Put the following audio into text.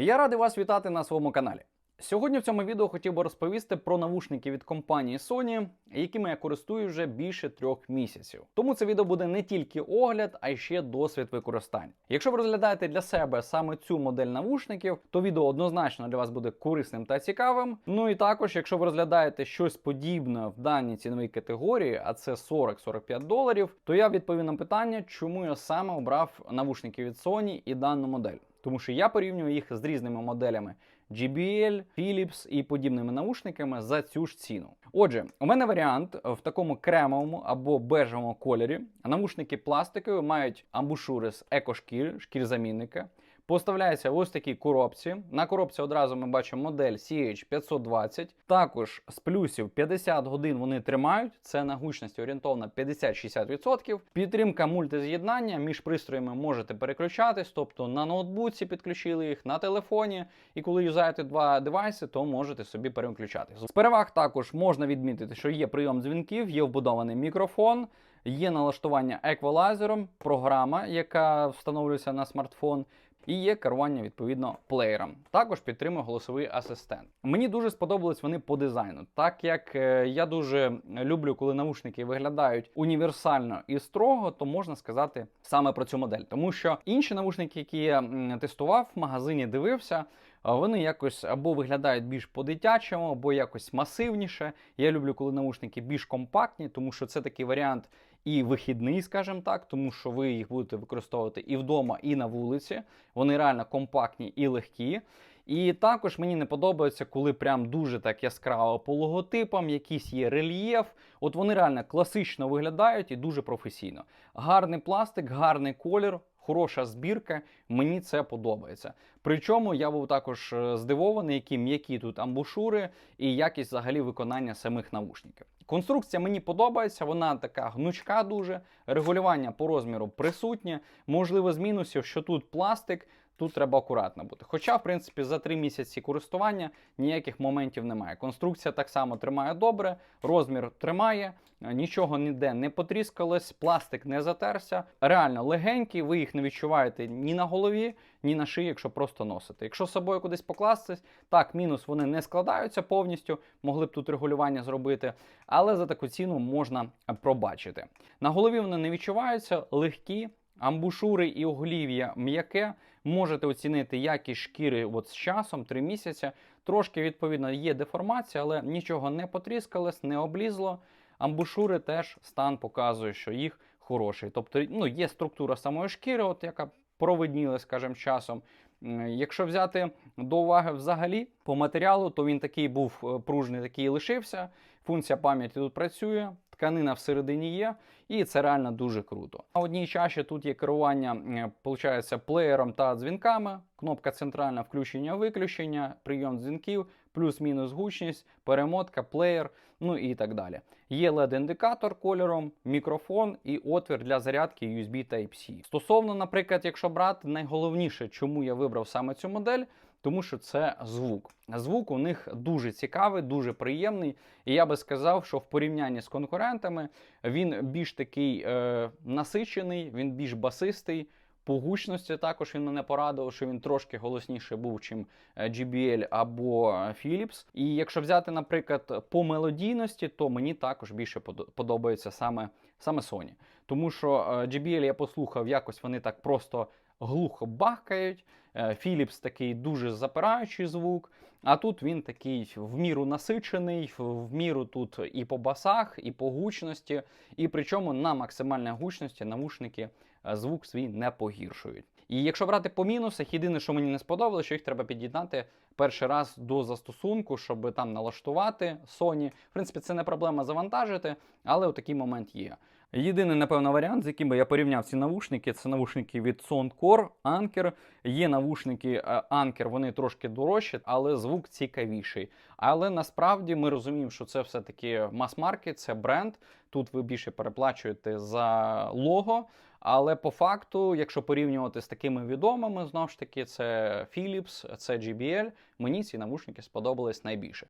Я радий вас вітати на своєму каналі. Сьогодні в цьому відео хотів би розповісти про навушники від компанії Sony, якими я користую вже більше трьох місяців. Тому це відео буде не тільки огляд, а й ще досвід використання. Якщо ви розглядаєте для себе саме цю модель навушників, то відео однозначно для вас буде корисним та цікавим. Ну і також, якщо ви розглядаєте щось подібне в даній ціновій категорії, а це 40-45 доларів, то я відповім на питання, чому я саме обрав навушники від Sony і дану модель. Тому що я порівнюю їх з різними моделями JBL, Philips і подібними наушниками за цю ж ціну. Отже, у мене варіант в такому кремовому або бежевому кольорі. Навушники пластикові мають амбушури з екошкір, шкірзамінника. Поставляється ось такій коробці. На коробці одразу ми бачимо модель CH520. Також з плюсів 50 годин вони тримають. Це на гучності орієнтовно 50-60%. Підтримка мультиз'єднання між пристроями можете переключатись, тобто на ноутбуці підключили їх, на телефоні. І коли юзаєте два девайси, то можете собі переключатись. З переваг також можна відмітити, що є прийом дзвінків, є вбудований мікрофон. Є налаштування еквалайзером, програма, яка встановлюється на смартфон, і є керування відповідно плеєром. Також підтримує голосовий асистент. Мені дуже сподобались вони по дизайну, так як е, я дуже люблю, коли наушники виглядають універсально і строго, то можна сказати саме про цю модель, тому що інші наушники, які я тестував в магазині, дивився. Вони якось або виглядають більш по-дитячому, або якось масивніше. Я люблю, коли наушники більш компактні, тому що це такий варіант і вихідний, скажімо так, тому що ви їх будете використовувати і вдома, і на вулиці. Вони реально компактні і легкі. І також мені не подобається, коли прям дуже так яскраво по логотипам, якийсь є рельєф. От вони реально класично виглядають і дуже професійно. Гарний пластик, гарний колір. Хороша збірка, мені це подобається. Причому я був також е, здивований, які м'які тут амбушури і якість взагалі виконання самих навушників. Конструкція мені подобається, вона така гнучка дуже, регулювання по розміру присутнє. Можливо, з мінусів, що тут пластик, тут треба акуратно бути. Хоча, в принципі, за три місяці користування ніяких моментів немає. Конструкція так само тримає добре, розмір тримає, нічого ніде не потріскалось, пластик не затерся. Реально легенькі, ви їх не відчуваєте ні на голові, ні на шиї, якщо просто носите. Якщо з собою кудись покластись, так, мінус вони не складаються повністю, могли б тут регулювання зробити, але за таку ціну можна пробачити. На голові вони не відчуваються, легкі. Амбушури і оголів'я м'яке, можете оцінити якість шкіри от з часом, 3 місяці. Трошки, відповідно, є деформація, але нічого не потріскалось, не облізло. Амбушури теж стан показує, що їх хороший. Тобто ну, є структура самої шкіри, от яка провидніла, скажімо, часом. Якщо взяти до уваги взагалі по матеріалу, то він такий був е, пружний, такий і лишився. Функція пам'яті тут працює, тканина всередині є, і це реально дуже круто. На одній чаші тут є керування, получається, плеєром та дзвінками, кнопка центральна включення-виключення, прийом дзвінків, плюс-мінус гучність, перемотка, плеєр, ну і так далі. Є LED-індикатор кольором, мікрофон і отвір для зарядки USB Type-C. Стосовно, наприклад, якщо брати найголовніше, чому я вибрав саме цю модель. Тому що це звук. Звук у них дуже цікавий, дуже приємний. І я би сказав, що в порівнянні з конкурентами він більш такий е, насичений, він більш басистий. По гучності також він мене порадував, що він трошки голосніше був, чим е, JBL або Philips. І якщо взяти, наприклад, по мелодійності, то мені також більше подобається саме, саме Sony. Тому що е, JBL я послухав, якось вони так просто глухо бахкають. Е, Philips такий дуже запираючий звук. А тут він такий в міру насичений, в міру тут і по басах, і по гучності, і причому на максимальній гучності навушники е, звук свій не погіршують. І якщо брати по мінусах, єдине, що мені не сподобалося, що їх треба під'єднати перший раз до застосунку, щоб там налаштувати Sony. В принципі, це не проблема завантажити, але такий момент є. Єдиний, напевно, варіант, з яким би я порівняв ці навушники, це навушники від Soundcore, Anker. Є навушники е, Anker, вони трошки дорожчі, але звук цікавіший. Але насправді ми розуміємо, що це все-таки мас-маркет, це бренд. Тут ви більше переплачуєте за лого. Але по факту, якщо порівнювати з такими відомими, знову ж таки, це Philips, це JBL, мені ці навушники сподобались найбільше.